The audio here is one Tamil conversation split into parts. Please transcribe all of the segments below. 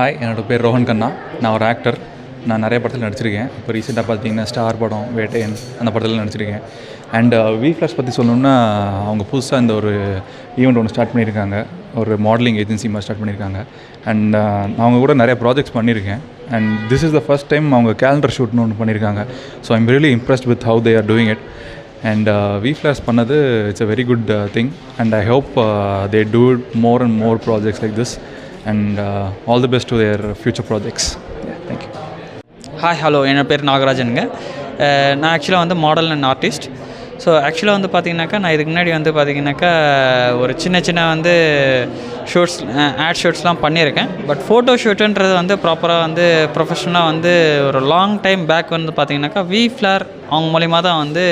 ஹாய் என்னோட பேர் ரோஹன் கண்ணா. நான் ஒரு ஆக்டர் நான் நிறைய படத்தில் நடிச்சிருக்கேன். இப்போ ரீசெண்டாக பார்த்தீங்கன்னா ஸ்டார் படம் வேட்டையன் அந்த படத்தில் நடிச்சிருக்கேன். அண்ட் வி ஃப்ளாஷ் பற்றி சொல்லணும்னா அவங்க புதுசாக இந்த ஒரு ஈவெண்ட் ஒன்று ஸ்டார்ட் பண்ணியிருக்காங்க. ஒரு மாடலிங் ஏஜென்சி மாதிரி ஸ்டார்ட் பண்ணியிருக்காங்க. அண்ட் uh, நான் அவங்க கூட நிறைய ப்ராஜெக்ட்ஸ் பண்ணியிருக்கேன். And this is the first time அவங்க கேலண்டர் ஷூட்னு ஒன்று பண்ணியிருக்காங்க. So I'm really impressed with how they are doing it and we flash பண்ணது it's a very good thing and I hope they do more and more projects like this and all the best to their future projects thank you hi hello என் பேர் நாகராஜனுங்க. நான் ஆக்சுவலாக வந்து மாடல் அண்ட் ஆர்டிஸ்ட் ஸோ ஆக்சுவலாக வந்து பார்த்தீங்கன்னாக்கா நான் இதுக்கு முன்னாடி வந்து பார்த்தீங்கன்னாக்கா ஒரு சின்ன சின்ன வந்து ஷூட்ஸ் ஆட் ஷூட்ஸ்லாம் பண்ணியிருக்கேன். பட் ஃபோட்டோ ஷூட்டுன்றது வந்து ப்ராப்பராக வந்து ப்ரொஃபஷனலாக வந்து ஒரு லாங் டைம் பேக் வந்து பார்த்தீங்கன்னாக்கா வி ஃப்ளார் அவங்க மூலிமா தான் வந்து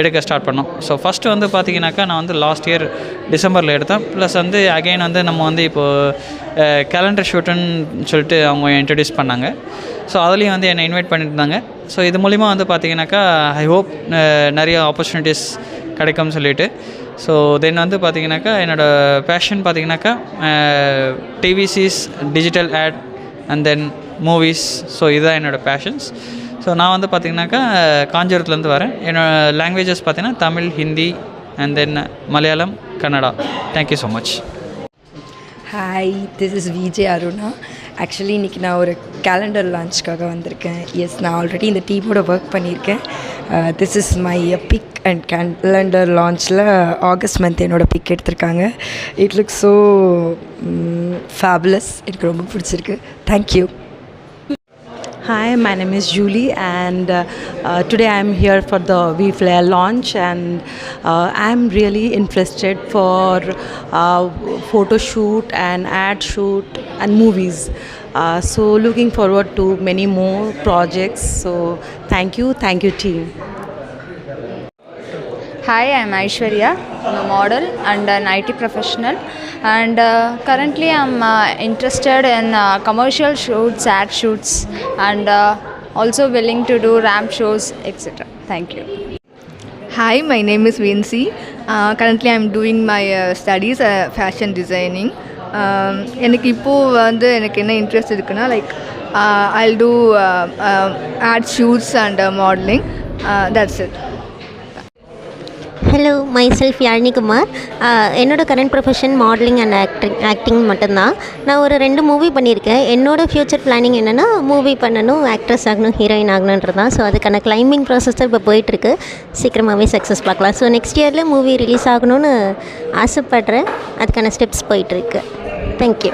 எடுக்க ஸ்டார்ட் பண்ணோம். ஸோ ஃபஸ்ட்டு வந்து பார்த்தீங்கன்னாக்கா நான் வந்து லாஸ்ட் இயர் டிசம்பரில் எடுத்தேன். ப்ளஸ் வந்து அகைன் வந்து நம்ம வந்து இப்போது கேலண்டர் ஷூட்டுன்னு சொல்லிட்டு அவங்க இன்ட்ரடியூஸ் பண்ணாங்க. ஸோ அதுலேயும் வந்து என்னை இன்வைட் பண்ணியிருந்தாங்க. ஸோ இது மூலிமா வந்து பார்த்தீங்கன்னாக்கா ஐ ஹோப் நிறைய ஆப்பர்ச்சுனிட்டிஸ் கிடைக்கும்னு சொல்லிட்டு. ஸோ தென் வந்து பார்த்தீங்கன்னாக்கா என்னோடய பேஷன் பார்த்தீங்கன்னாக்கா TVCs digital ad and then movies so இதுதான் என்னோடய பேஷன்ஸ் ஸோ நான் வந்து பார்த்தீங்கன்னாக்கா காஞ்சிபுரத்துலேருந்து வரேன். என்னோடய லாங்குவேஜஸ் பார்த்தீங்கன்னா Tamil Hindi and then Malayalam Kannada. Thank you so much hi this is VJ Aruna actually இன்றைக்கி நான் ஒரு கேலண்டர் லான்ச்சுக்காக வந்திருக்கேன். எஸ் நான் ஆல்ரெடி இந்த டீமோட ஒர்க் பண்ணியிருக்கேன். This is my pic and calendar லான்ச்சில் August month என்னோட பிக் எடுத்திருக்காங்க. இட் லுக் ஸோ ஃபேபுலஸ் எனக்கு ரொம்ப பிடிச்சிருக்கு. Thank you Hi, my name is Julie, and uh, uh, today I'm here for the V Flare launch, and uh, I'm really interested for uh, photo shoot and ad shoot and movies. Uh, so looking forward to many more projects. So thank you, thank you, team. Hi, I'm Aishwarya I'm a model and an IT professional. And uh, currently, I'm uh, interested in uh, commercial shoots, ad shoots, and uh, also willing to do ramp shows, etc. Thank you. Hi, my name is Vincy. Uh, currently, I'm doing my uh, studies, uh, fashion designing. Um, எனக்கு இப்போது வந்து எனக்கு என்ன இன்ட்ரெஸ்ட் இருக்குன்னா like I'll do ad shoots and modelling that's it hello my self Yazhinikumar என்னோட current profession modelling and acting acting மட்டும்தான். நான் ஒரு ரெண்டு மூவி பண்ணியிருக்கேன். என்னோட ஃப்யூச்சர் பிளானிங் என்னென்னா மூவி பண்ணணும் ஆக்ட்ரஸ் ஆகணும் ஹீரோயின் ஆகணுன்றது தான் ஸோ அதுக்கான கிளைம்பிங் ப்ராசஸ் தான் இப்போ போயிட்டுருக்கு. சீக்கிரமாகவே சக்ஸஸ் பார்க்கலாம். ஸோ நெக்ஸ்ட் இயரில் மூவி ரிலீஸ் ஆகணும்னு ஆசைப்பட்றேன். அதுக்கான ஸ்டெப்ஸ் போயிட்டுருக்கு. தேங்க்யூ